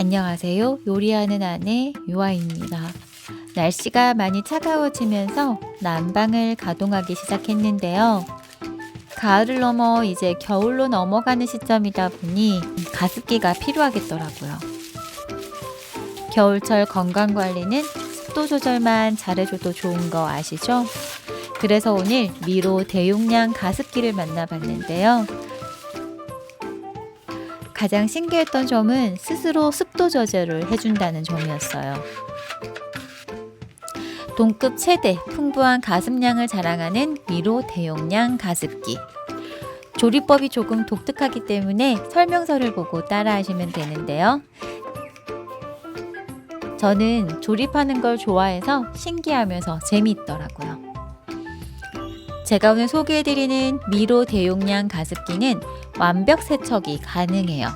안녕하세요. 요리하는 아내 유아입니다. 날씨가 많이 차가워지면서 난방을 가동하기 시작했는데요. 가을을 넘어 이제 겨울로 넘어가는 시점이다 보니 가습기가 필요하겠더라고요. 겨울철 건강 관리는 습도 조절만 잘해줘도 좋은 거 아시죠? 그래서 오늘 미로 대용량 가습기를 만나봤는데요. 가장 신기했던 점은 스스로 습도 조절을 해준다는 점이었어요. 동급 최대 풍부한 가습량을 자랑하는 미로 대용량 가습기. 조리법이 조금 독특하기 때문에 설명서를 보고 따라하시면 되는데요. 저는 조립하는 걸 좋아해서 신기하면서 재미있더라고요. 제가 오늘 소개해드리는 미로 대용량 가습기는 완벽 세척이 가능해요.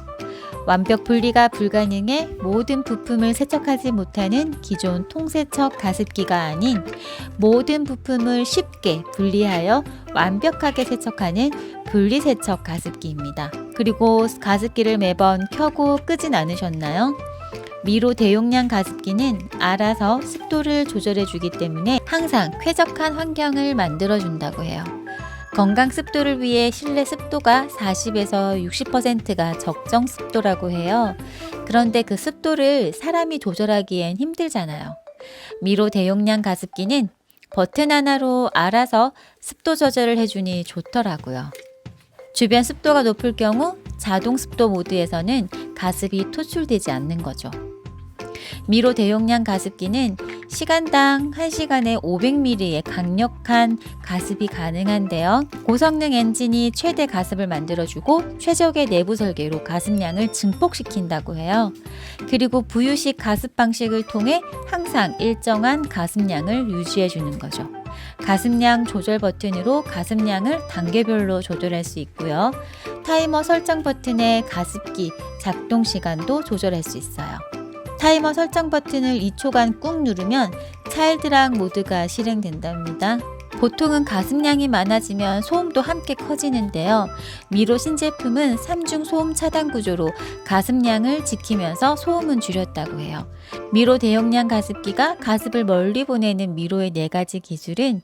완벽 분리가 불가능해 모든 부품을 세척하지 못하는 기존 통세척 가습기가 아닌 모든 부품을 쉽게 분리하여 완벽하게 세척하는 분리세척 가습기입니다. 그리고 가습기를 매번 켜고 끄진 않으셨나요? 미로 대용량 가습기는 알아서 습도를 조절해 주기 때문에 항상 쾌적한 환경을 만들어 준다고 해요. 건강 습도를 위해 실내 습도가 40에서 60%가 적정 습도라고 해요. 그런데 그 습도를 사람이 조절하기엔 힘들잖아요. 미로 대용량 가습기는 버튼 하나로 알아서 습도 조절을 해주니 좋더라고요. 주변 습도가 높을 경우 자동 습도 모드에서는 가습이 토출되지 않는 거죠. 미로 대용량 가습기는 시간당 1시간에 500ml의 강력한 가습이 가능한데요. 고성능 엔진이 최대 가습을 만들어주고 최적의 내부 설계로 가습량을 증폭시킨다고 해요. 그리고 부유식 가습 방식을 통해 항상 일정한 가습량을 유지해주는 거죠. 가습량 조절 버튼으로 가습량을 단계별로 조절할 수 있고요. 타이머 설정 버튼에 가습기 작동 시간도 조절할 수 있어요. 타이머 설정 버튼을 2초간 꾹 누르면 차일드락 모드가 실행된답니다. 보통은 가습량이 많아지면 소음도 함께 커지는데요. 미로 신제품은 3중 소음 차단 구조로 가습량을 지키면서 소음은 줄였다고 해요. 미로 대용량 가습기가 가습을 멀리 보내는 미로의 네 가지 기술은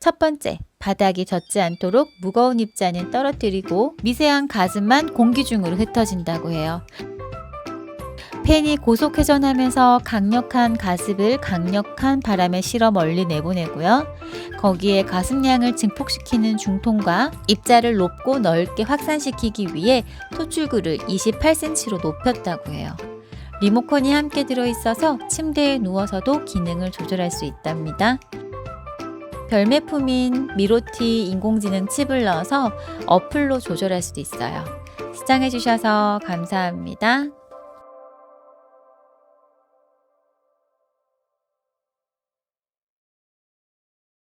첫 번째, 바닥이 젖지 않도록 무거운 입자는 떨어뜨리고 미세한 가습만 공기 중으로 흩어진다고 해요. 팬이 고속 회전하면서 강력한 가습을 강력한 바람에 실어 멀리 내보내고요. 거기에 가습량을 증폭시키는 중통과 입자를 높고 넓게 확산시키기 위해 토출구를 28cm로 높였다고 해요. 리모컨이 함께 들어있어서 침대에 누워서도 기능을 조절할 수 있답니다. 별매품인 미로티 인공지능 칩을 넣어서 어플로 조절할 수도 있어요. 시청해주셔서 감사합니다.